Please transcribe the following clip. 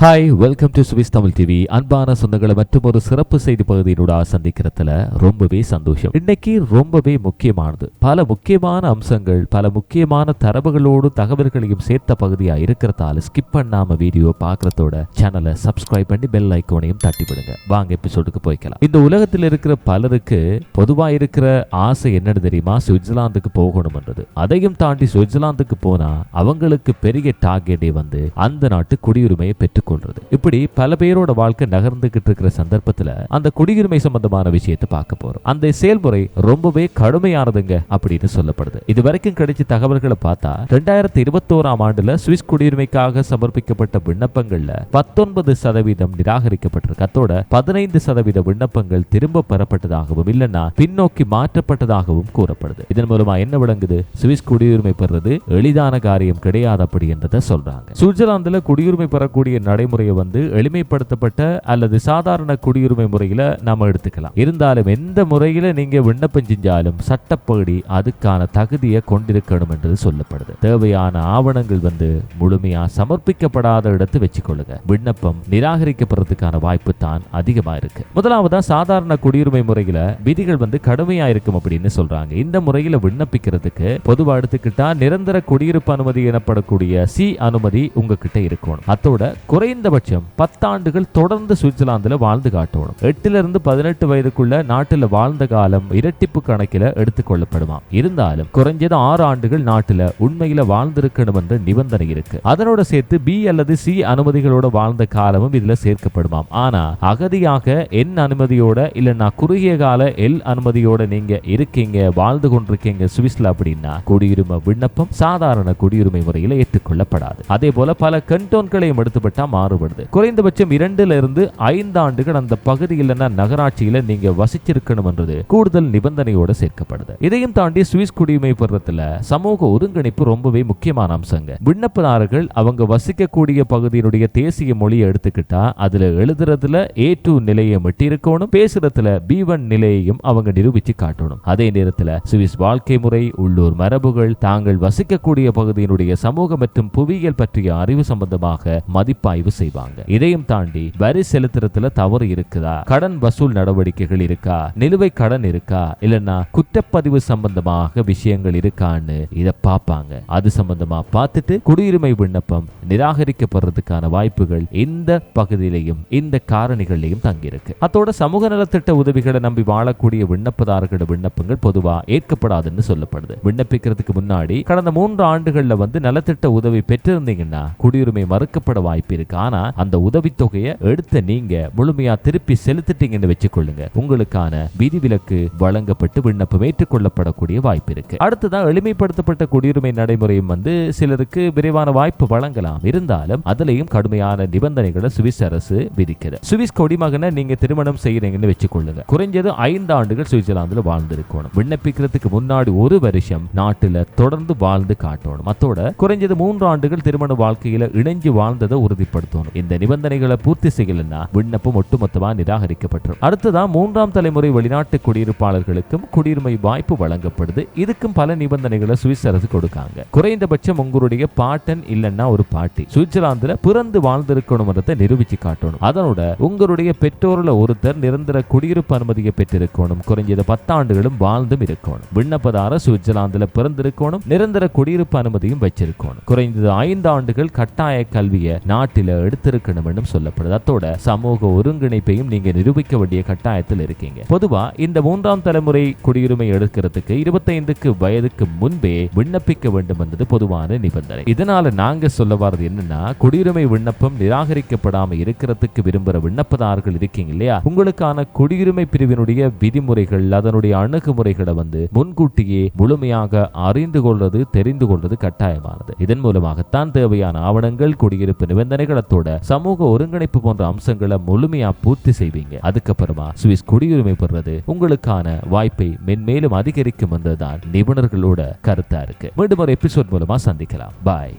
Hi welcome to Swiss Tamil TV அன்பான சொந்தங்களை மற்றும் ஒரு சிறப்பு செய்தி பகுதியினோட சந்திக்கிறதுல ரொம்பவே சந்தோஷம். இன்னைக்கு ரொம்பவே முக்கியமானது. பல முக்கியமான அம்சங்கள் பல முக்கியமான தரவுகளோடு தகவல்களையும் சேர்த்த பகுதியா இருக்கிறதால ஸ்கிப் பண்ணாம வீடியோ பார்க்கறதோட சேனலை சப்ஸ்கிரைப் பண்ணி பெல் ஐக்கோனையும் தட்டி விடுங்க வாங்க எபிசோடுக்கு போய்க்கலாம். இந்த உலகத்தில் இருக்கிற பலருக்கு பொதுவா இருக்கிற ஆசை என்னன்னு தெரியுமா? சுவிட்சர்லாந்துக்கு போகணும்ன்றது. அதையும் தாண்டி சுவிட்சர்லாந்துக்கு போனா அவங்களுக்கு பெரிய டார்கெட்டே வந்து அந்த நாட்டு குடியுரிமையை பெற்றுக்கொள்றது இப்படி பல பேரோட வாழ்க்கை நகர்ந்துகிட்டு இருக்கிற சந்தர்ப்பத்துல அந்த குடியுரிமை சம்பந்தமான விஷயத்தை பார்க்க போறோம். அந்த செயல்முறை ரொம்பவே கடுமையானதுங்க அப்படின்னு சொல்லப்படுது. இது வரைக்கும் கிடைச்ச தகவல்களை பார்த்தா ரெண்டாயிரத்தி இருபத்தோராம் ஆண்டுல சுவிஸ் குடியுரிமைக்காக சமர்ப்பிக்கப்பட்ட விண்ணப்பங்கள்ல பத்தொன்பது சதவீதம் நிராகரிக்கப்பட்டிருக்கு. அத்தோட பதினைந்து சதவீத விண்ணப்பங்கள் திரும்ப பெறப்பட்டதாகவும் இல்லைன்னா பின்னோக்கி மாற்றப்பட்டதாகவும் கூறப்படுது. இதன் மூலமா என்ன விளங்குது? சுவிஸ் குடியுரிமை பெறுறது எளிதான காரியம் கிடையாது அப்படி என்றதை சொல்றாங்க. சுவிட்சர்லாந்துல குடியுரிமை பெறக்கூடிய நடைமுறையை வந்து எளிமைப்படுத்தப்பட்ட அல்லது சாதாரண குடியுரிமை முறையில் நம்ம எடுத்துக்கலாம். இருந்தாலும் எந்த முறையில் நீங்க விண்ணப்பம் செஞ்சாலும் சட்டப்படி அதுக்கான தகுதியை கொண்டிருக்கணும் என்று சொல்லப்படுது. தேவையான ஆவணங்கள் வந்து முழுமையா சமர்ப்பிக்கப்படாத இடத்து வச்சுக்கொள்ளுங்க. விண்ணப்பம் நிராகரிக்கப்படுறதுக்கான வாய்ப்பு தான் அதிகமா இருக்கு. முதலாவதா சாதாரண குடியுரிமை முறையில விதிகள் வந்து கடுமையா இருக்கும் அப்படின்னு சொல்றாங்க. இந்த முறையில விண்ணப்பிக்கிறதுக்கு பொதுவா எடுத்துக்கிட்டா நிரந்தர குடியிருப்பு அனுமதி எனப்படக்கூடிய சி அனுமதி உங்ககிட்ட இருக்கணும். அத்தோட குறைந்தபட்சம் பத்தாண்டுகள் தொடர்ந்து சுவிட்சர்லாந்தில் வாழ்ந்து காட்டணும். எட்டுல இருந்து பதினெட்டு வயதுக்குள்ள நாட்டில் வாழ்ந்த காலம் இரட்டிப்பு கணக்கில் எடுத்துக்கொள்ளப்படுமா இருந்தாலும் குறைஞ்சது ஆறு ஆண்டுகள் நாட்டில் உண்மையில வாழ்ந்திருக்கணும் என்ற நிபந்தனை இருக்கு. அதனோட சேர்த்து பி அல்லது சி அனுமதிகளோட வாழ்ந்த காலமும் இதுல சேர்க்கப்படுமாம். ஆனா அகதியாக என் அனுமதியோட இல்லைன்னா குறுகிய கால எல் அனுமதியோட நீங்க இருக்கீங்க வாழ்ந்து கொண்டிருக்கீங்க சுவிஸ்ல அப்படின்னா குடியுரிமை விண்ணப்பம் சாதாரண குடியுரிமை முறையில் ஏற்றுக்கொள்ளப்படாது. அதே போல பல கண்டோன்களையும் எடுத்துப்பட்டா மாறுபடுது. குறைந்தபட்சம் இரண்டுல இருந்து ஐந்து ஆண்டுகள் அந்த பகுதியில் நகராட்சியில நீங்க வசிச்சிருக்கணும்ன்றது கூடுதல் நிபந்தனையோட சேர்க்கப்படுது. இதையும் தாண்டி சுவிஸ் குடியுரிமை பெறத்துல சமூக ஒருங்கிணைப்பு ரொம்பவே முக்கியமான அம்சங்க. விண்ணப்பதாரர்கள் அவங்க வசிக்கக்கூடிய பகுதியினுடைய தேசிய மொழியை எடுத்துக்கிட்டா அதுல எழுதுறதுல ஏ டூ நிலையை மட்டும் இருக்கணும் பேசுறதுல பி ஒன் நிலையையும் அவங்க நிரூபிச்சு காட்டணும். அதே நேரத்துல சுவிஸ் வாழ்க்கை முறை உள்ளூர் மரபுகள் தாங்கள் வசிக்கக்கூடிய பகுதியினுடைய சமூக மற்றும் புவியியல் பற்றிய அறிவு சம்பந்தமாக மதிப்பாய்வு செய்வாங்க. இதையும் தாண்டி வரி செலுத்துறதுல தவறு இருக்குதா? கடன் வசூல் நடவடிக்கைகள் இருக்கா? நிலுவை கடன் இருக்கா? இல்லைன்னா குற்றப்பதிவு சம்பந்தமாக விஷயங்கள் இருக்கான்னு இத பார்ப்பாங்க. அது சம்பந்தமா பார்த்துட்டு குடியுரிமை விண்ணப்பம் நிராகரிக்கப்படுறதுக்கான வாய்ப்புகள் இந்த பகுதியிலையும் இந்த காரணிகள்லையும் தங்கியிருக்கு. அத்தோட சமூக நலத்திட்ட உதவிகளை நம்பி வாழக்கூடிய விண்ணப்பதாரர்களோட விண்ணப்பங்கள் பொதுவா ஏற்கப்படாதுன்னு சொல்லப்படுது. விண்ணப்பிக்கிறதுக்கு முன்னாடி கடந்த மூன்று ஆண்டுகள்ல வந்து நலத்திட்ட உதவி பெற்றிருந்தீங்கன்னா குடியுரிமை மறுக்கப்பட வாய்ப்பு இருக்கு? ஆனா அந்த உதவித்தொகையை எடுத்து நீங்க முழுமையா திருப்பி செலுத்திட்டீங்கன்னு வச்சுக்கொள்ளுங்க. உங்களுக்கான விதிவிலக்கு வழங்கப்பட்டு விண்ணப்பம் ஏற்றுக்கொள்ளப்படக்கூடிய வாய்ப்பு இருக்கு. அடுத்ததான் எளிமைப்படுத்தப்பட்ட குடியுரிமை நடைமுறையும் வந்து சிலருக்கு விரைவான வாய்ப்பு வழங்கலாம். இருந்தாலும் அதுலயும் கடுமையான நிபந்தனைகளை சுவிஸ் அரசு விதிக்கிறது சுவிஸ் கொடிமகனை நீங்க திருமணம் செய்யறீங்கன்னு வச்சுக்கொள்ளுங்க. குறைஞ்சது ஐந்து ஆண்டுகள் சுவிட்சர்லாந்துல வாழ்ந்திருக்கணும். விண்ணப்பிக்கிறதுக்கு முன்னாடி ஒரு வருஷம் நாட்டுல தொடர்ந்து வாழ்ந்து காட்டணும். அத்தோட குறைஞ்சது மூன்று ஆண்டுகள் திருமண வாழ்க்கையில இணைஞ்சு வாழ்ந்ததை உறுதிப்படுத்தணும். இந்த நிபந்தனைகளை பூர்த்தி செய்யலன்னா விண்ணப்பம் ஒட்டுமொத்தமாக நிராகரிக்கப்பட்டுரும். அடுத்ததான் மூன்றாம் தலைமுறை வெளிநாட்டு குடியிருப்பாளர்களுக்கும் குடியுரிமை வாய்ப்பு வழங்கப்படுது. இதுக்கும் பல நிபந்தனைகளை சுவிஸ் அரசு கொடுக்காங்க. குறைந்தபட்சம் உங்களுடைய பாட்டன் இல்லைன்னா ஒரு பாட்டி. சுவிட்சர்லாந்துல பிறந்து வாழ்ந்திருக்கணும்ன்றதை நிரூபிச்சு காட்டணும். அதனோட உங்களுடைய பெற்றோர்ல ஒருத்தர் நிரந்தர குடியிருப்பு அனுமதியை பெற்றிருக்கணும். குறைஞ்சது பத்தாண்டுகளும் வாழ்ந்தும் இருக்கணும். விண்ணப்பதார சுவிட்சர்லாந்துல பிறந்திருக்கணும். நிரந்தர குடியிருப்பு அனுமதியும் வச்சிருக்கணும். குறைந்தது ஐந்து ஆண்டுகள் கட்டாய கல்வியை நாட்டில் கையில எடுத்திருக்கணும் என்றும் சொல்லப்படுது. அத்தோட சமூக ஒருங்கிணைப்பையும் நீங்க நிரூபிக்க வேண்டிய கட்டாயத்தில் இருக்கீங்க. பொதுவா இந்த மூன்றாம் தலைமுறை குடியுரிமை எடுக்கிறதுக்கு இருபத்தைந்துக்கு வயதுக்கு முன்பே விண்ணப்பிக்க வேண்டும் என்பது பொதுவான நிபந்தனை. இதனால நாங்க சொல்ல வர்றது என்னன்னா குடியுரிமை விண்ணப்பம் நிராகரிக்கப்படாம இருக்கிறதுக்கு விரும்புற விண்ணப்பதாரர்கள் இருக்கீங்க இல்லையா? உங்களுக்கான குடியுரிமை பிரிவினுடைய விதிமுறைகள் அதனுடைய அணுகுமுறைகளை வந்து முன்கூட்டியே முழுமையாக அறிந்து கொள்வது தெரிந்து கொள்வது கட்டாயமானது. இதன் மூலமாகத்தான் தேவையான ஆவணங்கள் குடியிருப்பு நிபந்தனைகள் நிபந்தனைகளத்தோட சமூக ஒருங்கிணைப்பு போன்ற அம்சங்களை முழுமையா பூர்த்தி செய்வீங்க. அதுக்கப்புறமா சுவிஸ் குடியுரிமை பெறது உங்களுக்கான வாய்ப்பை மென்மேலும் அதிகரிக்கும் என்றுதான் நிபுணர்களோட கருத்தா இருக்கு. மீண்டும் ஒரு எபிசோட் மூலமா சந்திக்கலாம். பாய்